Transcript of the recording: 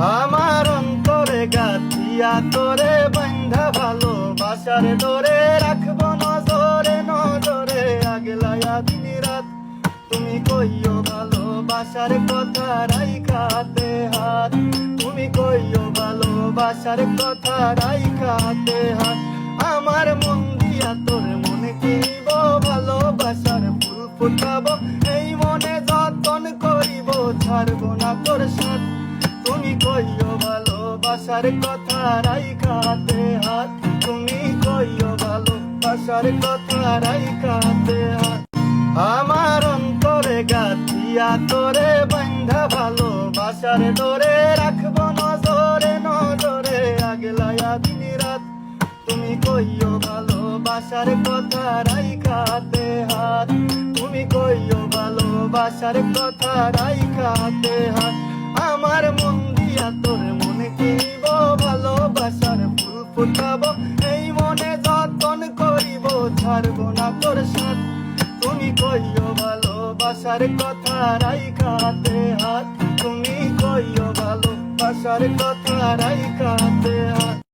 আমার অন্তরে গাথিয়া তোরে বান্ধা ভালোবাসার ডোরে রাখব নজরে নজরে আগলায়া দিন রাত তুমি কইও ভালোবাসার কথা রাইখাতে হাত। তুমি কইও ভালোবাসার কথা রাইখাতে হাত। আমার মন দিয়া তোর মনে কিব ভালোবাসার ফুল ফুটাবো। এই মনে যতন করিব, ছাড়বো না তোর সাথ। তুমি কইও ভালোবাসার কথা রাইখাতে হাত তুমি কইও ভালোবাসার কথা রাইখাতে হাত আমার অন্তরে গাথিয়া তোরে বান্ধা ভালোবাসার ডোরে রাখব নজরে নজরে আগলায়া দিন রাত। তুমি কইও ভালোবাসার কথা রাইখাতে হাত তুমি কইও ভালোবাসার কথা রাইখাতে হাত। ফুটাবো, এই মনে যতন করিব, ছাড়ব না তোর সাথ। তুমি কইও ভালোবাসার কথা রাইখাতে হাত তুমি কইও ভালোবাসার কথা রাইখাতে হাত।